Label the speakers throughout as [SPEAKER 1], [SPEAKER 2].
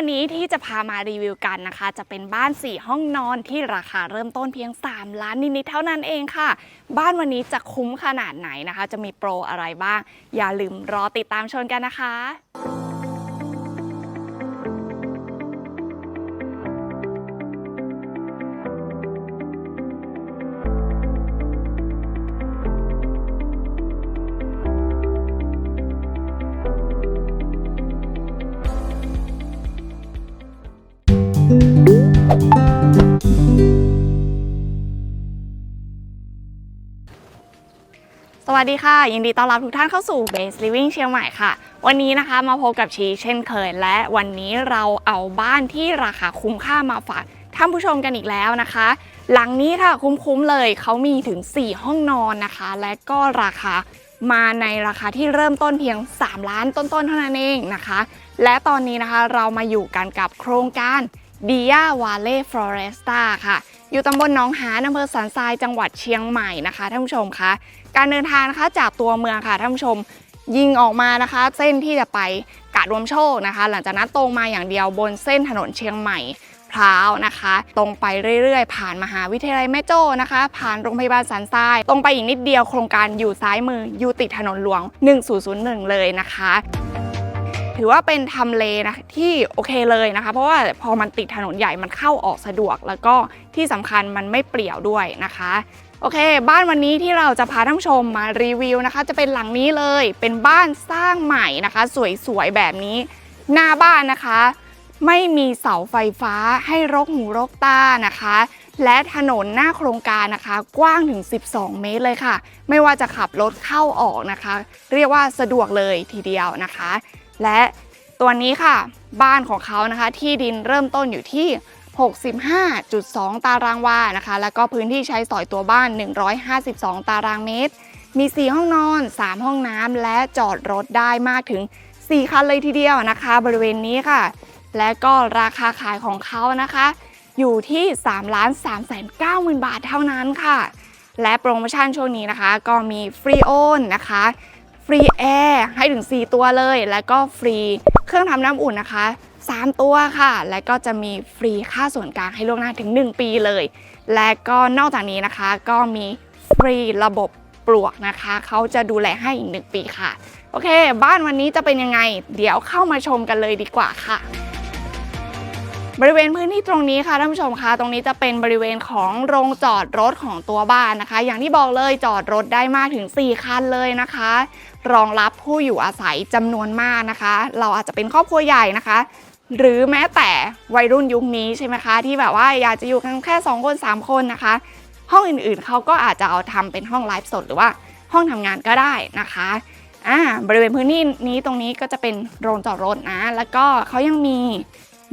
[SPEAKER 1] วันนี้ที่จะพามารีวิวกันนะคะ จะเป็นบ้าน 4 ห้องนอนที่ราคาเริ่มต้นเพียง 3 ล้านนิดๆเท่านั้นเองค่ะ บ้านวันนี้จะคุ้มขนาดไหนนะคะ จะมีโปรอะไรบ้าง อย่าลืมรอติดตามชมกันนะคะ วัสดีค่ะ ยินดีต้อนรับทุกท่านเข้าสู่ Base Living เชียงใหม่ค่ะ วันนี้นะคะมาพบกับชีเช่นเคย และวันนี้เราเอาบ้านที่ราคาคุ้มค่ามาฝากท่านผู้ชมกันอีกแล้วนะคะ หลังนี้ค่ะคุ้มๆเลยเขามีถึง 4 ห้องนอนนะคะ และก็ราคามาในราคาที่เริ่มต้นเพียง 3 ล้านต้นๆเท่านั้นเองนะคะ และตอนนี้นะคะเรามาอยู่กันกับโครงการ d i a v a l l e y Floresta ค่ะ อยู่ตำบลหนองหานอำเภอสันทรายจังหวัดเชียงใหม่นะคะท่านผู้ชมคะการเดินทางนะคะจากตัวเมืองค่ะท่านผู้ชมยิงออกมานะคะ เส้นที่จะไปกาดรวมโชคนะคะ หลังจากนั้นตรงมาอย่างเดียวบนเส้นถนนเชียงใหม่พร้าวนะคะ ตรงไปเรื่อยๆ ผ่านมหาวิทยาลัยแม่โจ้นะคะ ผ่านโรงพยาบาลสันทราย ตรงไปอีกนิดเดียวโครงการอยู่ซ้ายมืออยู่ติดถนนหลวง 1001 เลยนะคะ ถือว่าเป็นทำเลนะที่โอเคเลยนะคะ เพราะว่าพอมันติดถนนใหญ่มันเข้าออกสะดวก แล้วก็ที่สำคัญมันไม่เปลี่ยวด้วยนะคะโอเค บ้านวันนี้ที่เราจะพาท่านผู้ชมมารีวิวนะคะ จะเป็นหลังนี้เลยเป็นบ้านสร้างใหม่นะคะ สวยๆแบบนี้ หน้าบ้านนะคะ ไม่มีเสาไฟฟ้าให้รกหูรกตานะคะ และถนนหน้าโครงการนะคะ กว้างถึง 12 เมตรเลยค่ะ ไม่ว่าจะขับรถเข้าออกนะคะ เรียกว่าสะดวกเลยทีเดียวนะคะ และตัวนี้ค่ะ บ้านของเขานะคะ ที่ดินเริ่มต้นอยู่ที่ 65.2 ตารางวานะคะ แล้วก็พื้นที่ใช้สอยตัวบ้าน 152 ตารางเมตร มี 4 ห้องนอน 3 ห้องน้ำและจอดรถได้มากถึง 4 คันเลยทีเดียวนะคะ บริเวณนี้ค่ะ และก็ราคาขายของเขานะคะ อยู่ที่ 3 ล้าน3แสน9หมื่นบาทเท่านั้นค่ะ และโปรโมชั่นช่วงนี้นะคะ ก็มีฟรีโอนนะคะ ฟรีแอร์ให้ถึง 4 ตัวเลย แล้วก็ฟรีเครื่องทำน้ำอุ่นนะคะ 3 ตัวค่ะ และก็จะมีฟรีค่าส่วนกลางให้ล่วงหน้าถึง 1 ปีเลย และก็นอกจากนี้นะคะก็มีฟรีระบบปลวกนะคะ เขาจะดูแลให้อีก 1 ปีค่ะ โอเค บ้านวันนี้จะเป็นยังไง เดี๋ยวเข้ามาชมกันเลยดีกว่าค่ะ บริเวณพื้นที่ตรงนี้ค่ะท่านผู้ชมคะตรงนี้จะเป็นบริเวณของโรงจอดรถของตัวบ้านนะคะ อย่างที่บอกเลยจอดรถได้มากถึง 4 คันเลยนะคะ รองรับผู้อยู่อาศัยจำนวนมากนะคะ เราอาจจะเป็นครอบครัวใหญ่นะคะ หรือแม้แต่วัยรุ่นยุคนี้ใช่ไหมคะ ที่แบบว่าอยากจะอยู่กันแค่ 2 คน 3 คนนะคะ ห้องอื่นๆเขาก็อาจจะเอาทำเป็นห้องไลฟ์สดหรือว่าห้องทำงานก็ได้นะคะอ่าบริเวณพื้นที่นี้ตรงนี้ก็จะเป็นโรงจอดรถนะ แล้วก็เขายังมี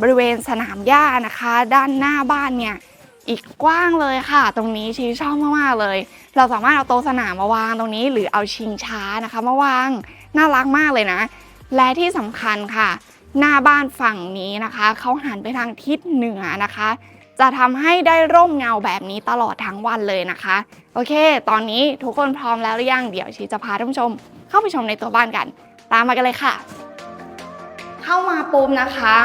[SPEAKER 1] บริเวณสนามหญ้านะคะ ด้านหน้าบ้านเนี่ยอีกกว้างเลยค่ะ ตรงนี้ชีชอบมากๆเลย เราสามารถเอาโต๊ะสนามมาวางตรงนี้หรือเอาชิงช้านะคะมาวางน่ารักมากเลยนะ และที่สำคัญค่ะ หน้าบ้านฝั่งนี้นะคะเขาหันไปทางทิศเหนือนะคะ จะทำให้ได้ร่มเงาแบบนี้ตลอดทั้งวันเลยนะคะ โอเค ตอนนี้ทุกคนพร้อมแล้วหรือยังเดี๋ยวชีจะพาท่านผู้ชม เข้าไปชมในตัวบ้านกัน ตามมากันเลยค่ะ เข้ามาปุ๊บนะคะ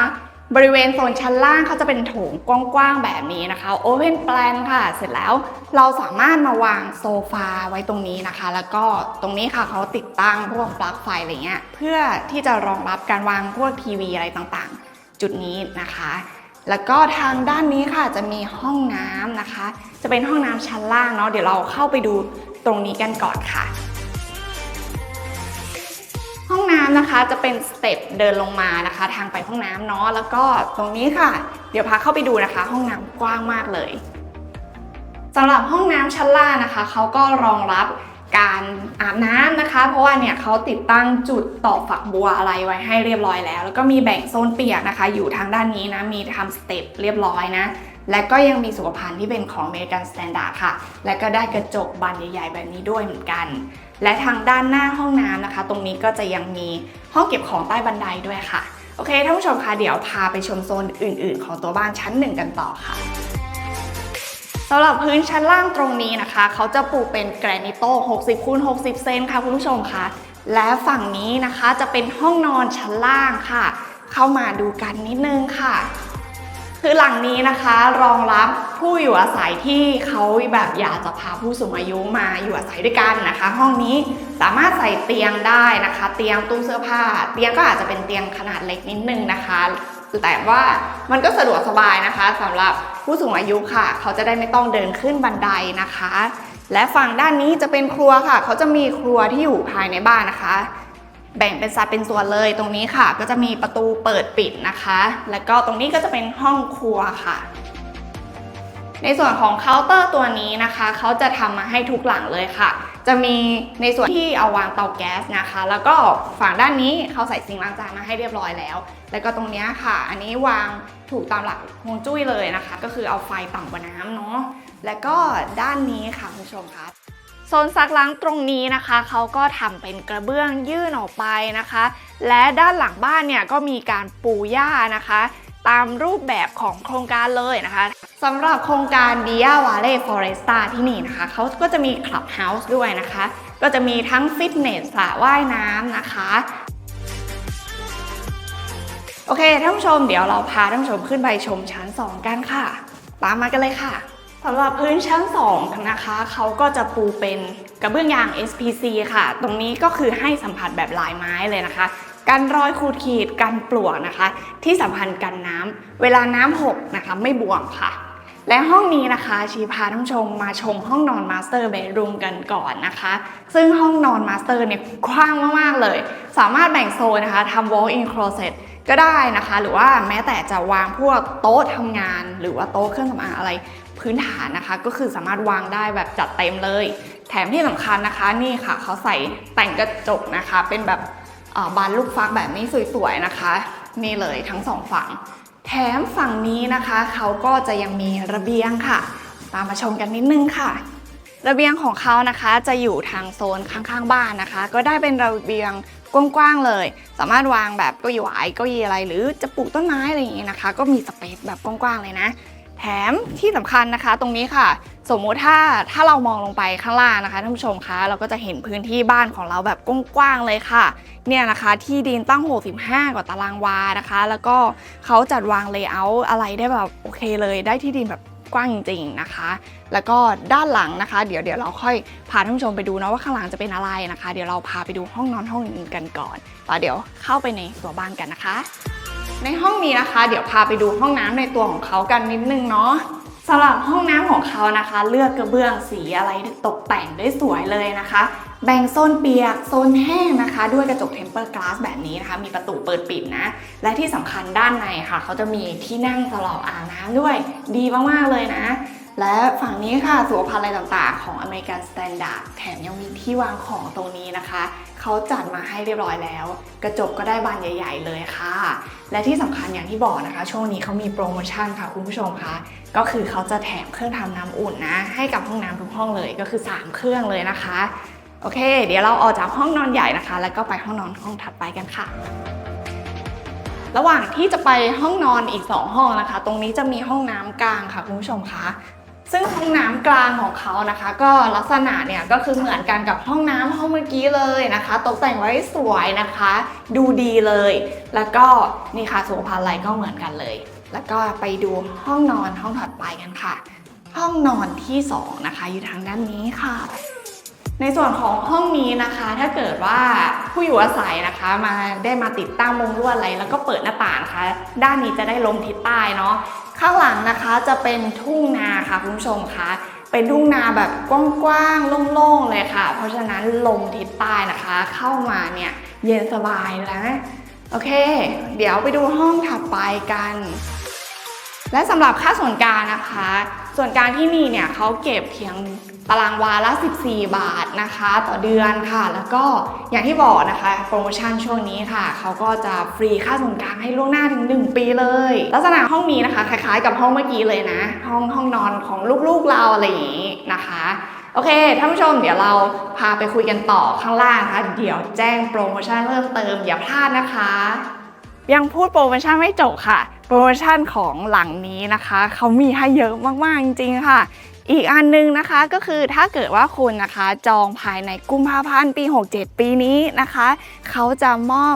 [SPEAKER 1] บริเวณโซนชั้นล่างเขาจะเป็นโถงกว้างๆแบบนี้นะคะ Open Plan ค่ะ เสร็จแล้วเราสามารถมาวางโซฟาไว้ตรงนี้นะคะ แล้วก็ตรงนี้ค่ะเขาติดตั้งพวกปลั๊กไฟอะไรเงี้ยเพื่อที่จะรองรับการวางพวกทีวีอะไรต่างๆ จุดนี้นะคะ แล้วก็ทางด้านนี้ค่ะจะมีห้องน้ำนะคะ จะเป็นห้องน้ำชั้นล่างเนาะเดี๋ยวเราเข้าไปดูตรงนี้กันก่อนค่ะ น้ำนะคะจะเป็นสเต็ปเดินลงมานะคะ ทางไปห้องน้ำเนาะแล้วก็ตรงนี้ค่ะ เดี๋ยวพาเข้าไปดูนะคะ ห้องน้ำกว้างมากเลยสำหรับห้องน้ำชั้นล่างนะคะเขาก็รองรับการอาบน้ำนะคะ เพราะว่าเนี่ยเขาติดตั้งจุดต่อฝักบัวอะไรไว้ให้เรียบร้อยแล้ว แล้วก็มีแบ่งโซนเปียกนะคะ อยู่ทางด้านนี้นะมีทำสเต็ปเรียบร้อยนะ และก็ยังมีสุขภัณฑ์ที่เป็นของ American Standard ค่ะ และก็ได้กระจกบานใหญ่ๆ แบบนี้ด้วยเหมือนกัน และทางด้านหน้าห้องน้ำนะคะ ตรงนี้ก็จะยังมีห้องเก็บของใต้บันไดด้วยค่ะ โอเคท่านผู้ชมคะเดี๋ยวพาไปชมโซนอื่น ๆ ของตัวบ้านชั้นหนึ่งกันต่อค่ะสำหรับพื้นชั้นล่างตรงนี้นะคะ เขาจะปูเป็นแกรนิโต้60คูณ60 เซนค่ะคุณผู้ชมคะและฝั่งนี้นะคะจะเป็นห้องนอนชั้นล่างค่ะ เข้ามาดูกันนิดนึงค่ะ คือหลังนี้นะคะรองรับผู้อยู่อาศัยที่เขาแบบอยากจะพาผู้สูงอายุมาอยู่อาศัยด้วยกันนะคะ ห้องนี้สามารถใส่เตียงได้นะคะ เตียงตู้เสื้อผ้า เตียงก็อาจจะเป็นเตียงขนาดเล็กนิดนึงนะคะแต่ว่ามันก็สะดวกสบายนะคะสำหรับผู้สูงอายุค่ะ เขาจะได้ไม่ต้องเดินขึ้นบันไดนะคะ และฝั่งด้านนี้จะเป็นครัวค่ะ เขาจะมีครัวที่อยู่ภายในบ้านนะคะ แบ่งเป็นสัดเป็นส่วนเลยตรงนี้ค่ะ ก็จะมีประตูเปิดปิดนะคะ แล้วก็ตรงนี้ก็จะเป็นห้องครัวค่ะ ในส่วนของเคาน์เตอร์ตัวนี้นะคะเขาจะทำมาให้ทุกหลังเลยค่ะ จะมีในส่วนที่เอาวางเตาแก๊สนะคะ แล้วก็ฝั่งด้านนี้เขาใส่ซิงล้างจานมาให้เรียบร้อยแล้ว แล้วก็ตรงนี้ค่ะ อันนี้วางถูกตามหลักฮวงจุ้ยเลยนะคะ ก็คือเอาไฟต่ำกว่าน้ำเนาะแล้วก็ด้านนี้ค่ะคุณผู้ชมคะ โซนซักล้างตรงนี้นะคะเขาก็ทำเป็นกระเบื้องยื่นออกไปนะคะ และด้านหลังบ้านเนี่ยก็มีการปูหญ้านะคะ ตามรูปแบบของโครงการเลยนะคะสำหรับโครงการ Dia Valley Foresta ที่นี่นะคะเขาก็จะมีคลับเฮาส์ด้วยนะคะ ก็จะมีทั้งฟิตเนสสระว่ายน้ำนะคะโอเคท่านผู้ชมเดี๋ยวเราพาท่านผู้ชมขึ้นไปชมชั้น 2 กันค่ะ ตามมากันเลยค่ะ สำหรับพื้นชั้น2นะคะเขาก็จะปูเป็นกระเบื้องยาง SPC ค่ะ ตรงนี้ก็คือให้สัมผัสแบบลายไม้เลยนะคะ กันรอยขูดขีดกันปลวกนะคะ ที่สำคัญกันน้ำเวลาน้ำหกนะคะไม่บวมค่ะ และห้องนี้นะคะ ชีพาท่านชมมาชมห้องนอนมาสเตอร์เบดรูมกันก่อนนะคะ ซึ่งห้องนอนมาสเตอร์เนี่ยกว้างมากๆเลย สามารถแบ่งโซนนะคะทำ walk-in closet ก็ได้นะคะ หรือว่าแม้แต่จะวางพวกโต๊ะทำงาน หรือว่าโต๊ะเครื่องสำอางอะไร พื้นฐานนะคะ ก็คือสามารถวางได้แบบจัดเต็มเลย แถมที่สำคัญนะคะนี่ค่ะเขาใส่แต่งกระจกนะคะ เป็นแบบบานลูกฟักแบบนี้สวยๆนะคะ นี่เลยทั้งสองฝั่ง แถมฝั่งนี้นะคะเขาก็จะยังมีระเบียงค่ะ ตามมาชมกันนิดนึงค่ะ ระเบียงของเขานะคะจะอยู่ทางโซนข้างๆบ้านนะคะ ก็ได้เป็นระเบียงกว้างๆเลย สามารถวางแบบเก้าอี้หวายเก้าอี้อะไร หรือจะปลูกต้นไม้อะไรอย่างนี้นะคะ ก็มีสเปซแบบกว้างๆเลยนะ แถมที่สำคัญนะคะตรงนี้ค่ะ สมมุติถ้าถ้าเรามองลงไปข้างล่างนะคะท่านผู้ชมคะเราก็จะเห็นพื้นที่บ้านของเราแบบกว้างๆเลยค่ะ เนี่ยนะคะที่ดินตั้ง 65 กว่าตารางวานะคะ แล้วก็เขาจัดวางเลเยอร์อะไรได้แบบโอเคเลยได้ที่ดินแบบกว้างจริงๆนะคะ แล้วก็ด้านหลังนะคะ เดี๋ยวเดี๋ยวเราค่อยพาท่านผู้ชมไปดูนะว่าข้างหลังจะเป็นอะไรนะคะ เดี๋ยวเราพาไปดูห้องนอนห้องอื่นๆกันก่อนแล้วเดี๋ยวเข้าไปในตัวบ้านกันนะคะ ในห้องนี้นะคะ เดี๋ยวพาไปดูห้องน้ำในตัวของเขากันนิดนึงเนาะสำหรับห้องน้ำของเขานะคะ เลือกกระเบื้องสีอะไรตกแต่งได้สวยเลยนะคะ แบ่งโซนเปียกโซนแห้งนะคะ ด้วยกระจกเทมเปอร์กลาสแบบนี้นะคะ มีประตูเปิดปิดนะ และที่สำคัญด้านในค่ะ เขาจะมีที่นั่งสำหรับอ่างน้ำด้วย ดีมากๆเลยนะและฝั่งนี้ค่ะสุขภัณฑ์อะไรต่างๆ ของ American Standard แถมยังมีที่วางของตรงนี้นะคะ เขาจัดมาให้เรียบร้อยแล้ว กระจกก็ได้บานใหญ่ ๆ เลยค่ะ และที่สำคัญอย่างที่บอกนะคะ ช่วงนี้เขามีโปรโมชั่นค่ะคุณผู้ชมคะก็คือเขาจะแถมเครื่องทำน้ำอุ่นนะ ให้กับห้องน้ำทุกห้องเลยก็คือ 3 เครื่องเลยนะคะ โอเค เดี๋ยวเราออกจากห้องนอนใหญ่นะคะ แล้วก็ไปห้องนอนห้องถัดไปกันค่ะระหว่างที่จะไปห้องนอนอีก 2 ห้องนะคะ ตรงนี้จะมีห้องน้ำกลางค่ะคุณผู้ชมคะ ซึ่งห้องน้ำกลางของเขานะคะ ก็ลักษณะเนี่ยก็คือเหมือนกันกับห้องน้ำห้องเมื่อกี้เลยนะคะ ตกแต่งไว้สวยนะคะ ดูดีเลย แล้วก็นี่ค่ะสุขภัณฑ์อะไรก็เหมือนกันเลย แล้วก็ไปดูห้องนอนห้องถัดไปกันค่ะ ห้องนอนที่สองนะคะ อยู่ทางด้านนี้ค่ะ ในส่วนของห้องนี้นะคะ ถ้าเกิดว่าผู้อยู่อาศัยนะคะ มาได้มาติดตั้งมุงลวดอะไร แล้วก็เปิดหน้าต่างนะคะ ด้านนี้จะได้ลมทิศใต้เนาะข้างหลังนะคะจะเป็นทุ่งนาค่ะคุณผู้ชมคะเป็นทุ่งนาแบบกว้างๆโล่งๆเลยค่ะ เพราะฉะนั้นลมทิศใต้นะคะ เข้ามาเนี่ยเย็นสบายแล้วนะโอเค เดี๋ยวไปดูห้องถัดไปกัน และสำหรับค่าส่วนกลางนะคะ ส่วนกางที่นี่เนี่ยเขาเก็บเพียงตารางวาละ 14 บาทนะคะ ต่อเดือนค่ะ แล้วก็อย่างที่บอกนะคะ โปรโมชั่นช่วงนี้ค่ะ เขาก็จะฟรีค่าส่วนกลางให้ล่วงหน้าถึง 1 ปีเลย ลักษณะห้องนี้นะคะ คล้ายๆ กับห้องเมื่อกี้เลยนะ ห้องห้องนอนของลูกๆเราอะไรอย่างนี้นะคะโอเค ท่านผู้ชม เดี๋ยวเราพาไปคุยกันต่อข้างล่างนะคะ เดี๋ยวแจ้งโปรโมชั่นเพิ่มเติมอย่าพลาดนะคะ ยังพูดโปรโมชั่นไม่จบค่ะ โปรโมชั่นของหลังนี้นะคะ เขามีให้เยอะมาก ๆ จริง ๆ ค่ะ อีกอันหนึงนะคะก็คือถ้าเกิดว่าคุณนะคะจองภายในกุมภาพันธ์ปี 67 ปีนี้นะคะ เขาจะมอบ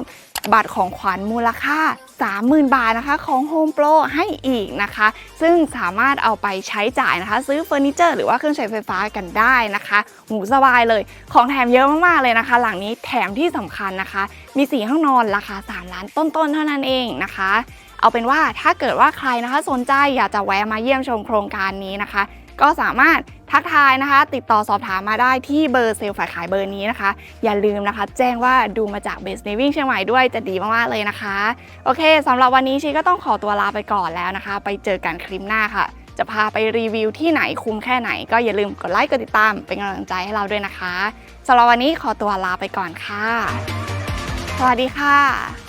[SPEAKER 1] บัตรของขวัญมูลค่า 30,000 บาทนะคะของ Home Pro ให้อีกนะคะ ซึ่งสามารถเอาไปใช้จ่ายนะคะ ซื้อเฟอร์นิเจอร์หรือว่าเครื่องใช้ไฟฟ้ากันได้นะคะหูสบายเลย ของแถมเยอะมาก ๆ เลยนะคะ หลังนี้แถมที่สำคัญนะคะ มีสีห้องนอนราคา 3 ล้านต้น ๆ เท่านั้นเองนะคะ เอาเป็นว่าถ้าเกิดว่าใครนะคะสนใจอยากจะแวะมาเยี่ยมชมโครงการนี้นะคะ ก็สามารถทักทายนะคะ ติดต่อสอบถามมาได้ที่เบอร์เซลล์ฝ่ายขายเบอร์นี้นะคะ อย่าลืมนะคะ แจ้งว่าดูมาจาก Base Living เชียงใหม่ด้วยจะดีมาก ๆ เลยนะคะ โอเคสำหรับวันนี้ชีก็ต้องขอตัวลาไปก่อนแล้วนะคะ ไปเจอกันคลิปหน้าค่ะ จะพาไปรีวิวที่ไหนคุ้มแค่ไหน ก็อย่าลืมกดไลค์กดติดตามเป็นกำลังใจให้เราด้วยนะคะสำหรับวันนี้ขอตัวลาไปก่อนค่ะ สวัสดีค่ะ